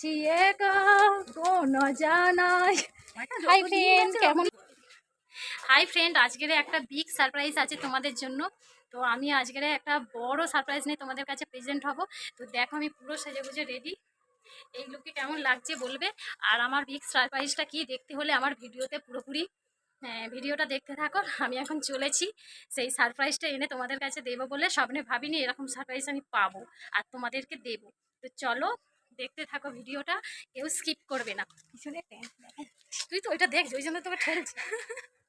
যাচ্ছি একা কোনো জানাই। হাই ফ্রেন্ড কেমন? হাই ফ্রেন্ড আজকের একটা বিগ সারপ্রাইজ আছে তোমাদের জন্য। তো আমি আজকের একটা বড় সারপ্রাইজ নিয়ে তোমাদের কাছে প্রেজেন্ট হব। তো দেখো আমি পুরো সেজে গুজে রেডি এই লুকে কেমন লাগছে বলবে? আর আমার বিগ সারপ্রাইজটা কি দেখতে হলে আমার ভিডিওতে পুরোপুরি হ্যাঁ, ভিডিওটা দেখতে থাকো। আমি এখন চলেছি। সেই সারপ্রাইজটা এনে তোমাদের কাছে দেবো বলে স্বপ্নে ভাবিনি এরকম সারপ্রাইজ আমি পাবো আর তোমাদেরকে দেবো। তো চলো দেখতে থাকো ভিডিওটা কেউ স্কিপ করবে না। পিছনে তুই তো ওইটা দেখছি ওই জন্য তোকে ঠেলছি।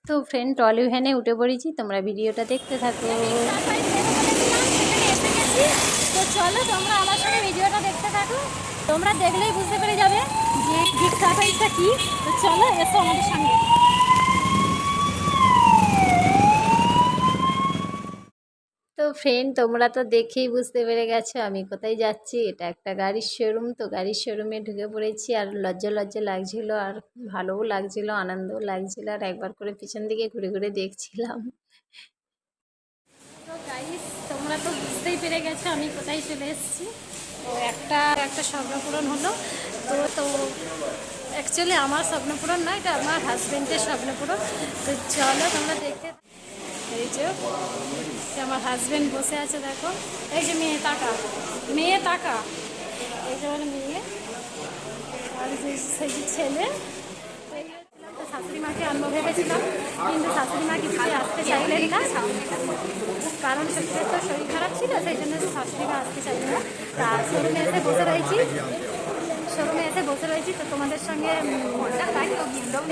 তো ফ্রেন্ড টলি ভ্যানে উঠে পড়েছি তোমরা ভিডিওটা দেখতে থাকো। তো চলো তোমরা আমার সঙ্গে ভিডিওটা দেখতে থাকো। তোমরা দেখলেই বুঝতে পেরে যাবে যে বিগ সারপ্রাইজটা কি। তো চলো এসো আমাদের সঙ্গে। ফ্রেন্ড তোমরা তো দেখেই বুঝতে পেরে গেছো আমি কোথায় যাচ্ছি। এটা একটা গাড়ির শোরুম তো গাড়ির শোরুমে ঢুকে পড়েছি আর লজ্জা লজ্জা লাগছিল আর ভালোও লাগছিল, আনন্দও লাগছিল আর একবার করে পিছন দিকে ঘুরে ঘুরে দেখছিলাম। তোমরা তো বুঝতেই পেরে গেছো আমি কোথায় চলে এসেছি। তো একটা একটা স্বপ্ন পূরণ হলো। তো তো অ্যাকচুয়ালি আমার স্বপ্ন পূরণ নয়, এটা আমার হাজব্যান্ডের স্বপ্ন পূরণ। তো চলো তোমরা এই যে আমার হাজব্যান্ড বসে আছে, দেখো। এই যে মেয়ে তাকা মেয়ে তাকা এই যে আমার মেয়ে। আর সেই যে ছেলে শাশুড়ি মাকে আনব ভেবেছিলাম, কিন্তু শাশুড়ি মা কিছুতে আসতে চাইলেন না। কারণ সত্যি তো শরীর খারাপ ছিল, সেই জন্য শাশুড়ি মা আসতে চাইলেন না। তা শোরুমে এসে বসে রয়েছি। শোরুমে এসে বসে রয়েছি, তো তোমাদের সঙ্গে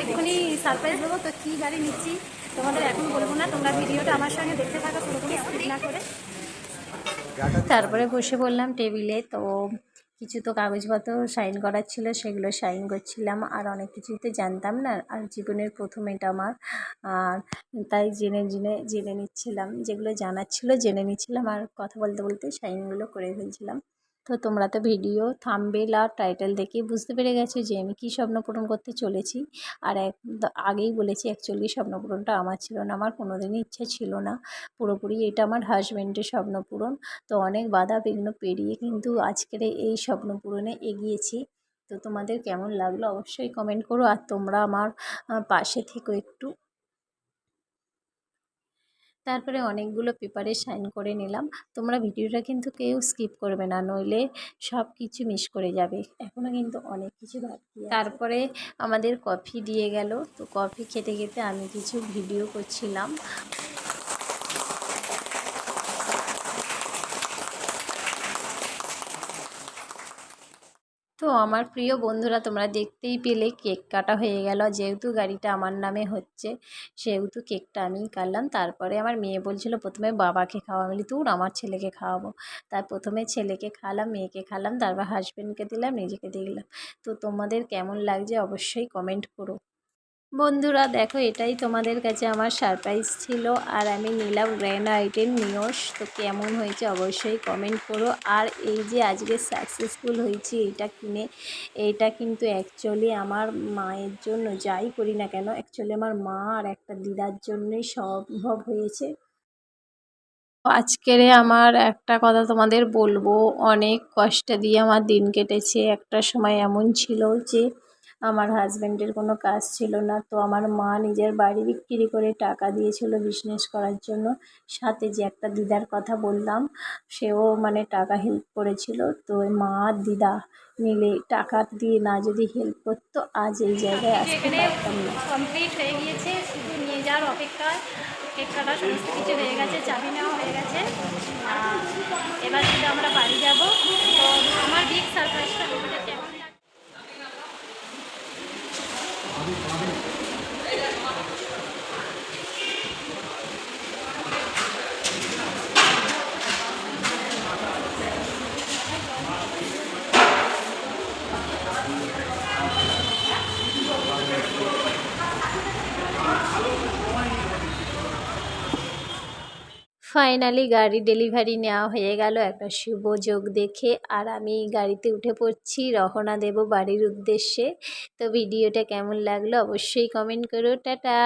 এক্ষুনি সারপ্রাইজ দেবো, তো কী গাড়ি নিচ্ছি তোমাদের এখন বলব না, তোমরা ভিডিওটা আমার সঙ্গে দেখতে থাকো, পুরোপুরি তারপরে বসে বললাম টেবিলে, তো কিছু তো কাগজপত্র সাইন করার ছিল, সেগুলো সাইন করছিলাম, আর অনেক কিছুই তো জানতাম না, আর জীবনের প্রথম এটা আমার। আর তাই জেনে জেনে জেনে নিচ্ছিলাম, যেগুলো জানার ছিল জেনে নিচ্ছিলাম, আর কথা বলতে বলতে সাইনগুলো করে ফেলছিলাম। তো তোমরা তো ভিডিও থামবেল আর টাইটেল দেখে বুঝতে পেরে গেছো যে আমি কী স্বপ্ন পূরণ করতে চলেছি। আর এক আগেই বলেছি অ্যাকচুয়ালি স্বপ্ন পূরণটা আমার ছিল না, আমার কোনো দিনই ইচ্ছা ছিল না। পুরোপুরি এটা আমার হাজব্যান্ডের স্বপ্ন পূরণ। তো অনেক বাধা বিঘ্ন পেরিয়ে কিন্তু আজকের এই স্বপ্ন পূরণে এগিয়েছি। তো তোমাদের কেমন লাগল অবশ্যই কমেন্ট করো। আর তোমরা আমার পাশে থেকো একটু। তারপরে অনেকগুলো পেপারে সাইন করে নিলাম। তোমরা ভিডিওটা কিন্তু কেউ স্কিপ করবে না, নইলে সব কিছু মিস করে যাবে। এখনও কিন্তু অনেক কিছু বাকি তারপরে আমাদের কফি দিয়ে গেল। তো কফি খেতে খেতে আমি কিছু ভিডিও করছিলাম। আমার প্রিয় বন্ধুরা, তোমরা দেখতেই পেলে কেক কাটা হয়ে গেল। যেহেতু গাড়িটা আমার নামে হচ্ছে, সেহেতু কেকটা আমি কাটলাম। তারপরে আমার মেয়ে বলছিল, প্রথমে বাবাকে খাওয়া বলি, তোর আমার ছেলেকে খাওয়াবো। তার প্রথমে ছেলেকে খাওয়ালাম, মেয়েকে খালাম তারপর হাজব্যান্ডকে দিলাম, নিজেকে দিলাম তো তোমাদের কেমন লাগছে অবশ্যই কমেন্ট করো। বন্ধুরা, দেখো এটাই তোমাদের কাছে আমার সারপ্রাইজ ছিল। আর আমি নিলাম গ্র্যানাইটের নিয়স তো কেমন হয়েছে অবশ্যই কমেন্ট করো। আর এই যে আজকে সাকসেসফুল হয়েছি এইটা কিনে এইটা কিন্তু অ্যাকচুয়ালি আমার মায়ের জন্য, যাই করি না কেন অ্যাকচুয়ালি আমার মা আর একটা দিদার জন্যই সম্ভব হয়েছে। আজকের আমার একটা কথা তোমাদের বলব, অনেক কষ্ট দিয়ে আমার দিন কেটেছে। একটা সময় এমন ছিল যে আমার হাজব্যান্ডের কোনো কাজ ছিল না। তো আমার মা নিজের বাড়ি বিক্রি করে টাকা দিয়েছিল বিজনেস করার জন্য। সাথে যে একটা দিদার কথা বললাম সেও মানে টাকা হেল্প করেছিল। তো ওই মা আর দিদা মিলে টাকা দিয়ে না যদি হেল্প করতো আজ এই জায়গায় আসতে পারতাম না কমপ্লিট হয়ে গিয়েছে শুধু নিয়ে যাওয়ার অপেক্ষা। কেক কাটা সমস্ত কিছু হয়ে গেছে চাবি নেওয়া হয়ে গেছে। এবার শুধু আমরা বাড়ি যাব। তো আমার বিগ সারপ্রাইজটা তোমাদের কেমন ফাইনালি গাড়ি ডেলিভারি নেওয়া হয়ে গেল। একটা শুভ যোগ দেখে আর আমি গাড়িতে উঠে পড়ছি রহনা দেব বাড়ির উদ্দেশ্যে। তো ভিডিওটা কেমন লাগল অবশ্যই কমেন্ট করো। টাটা!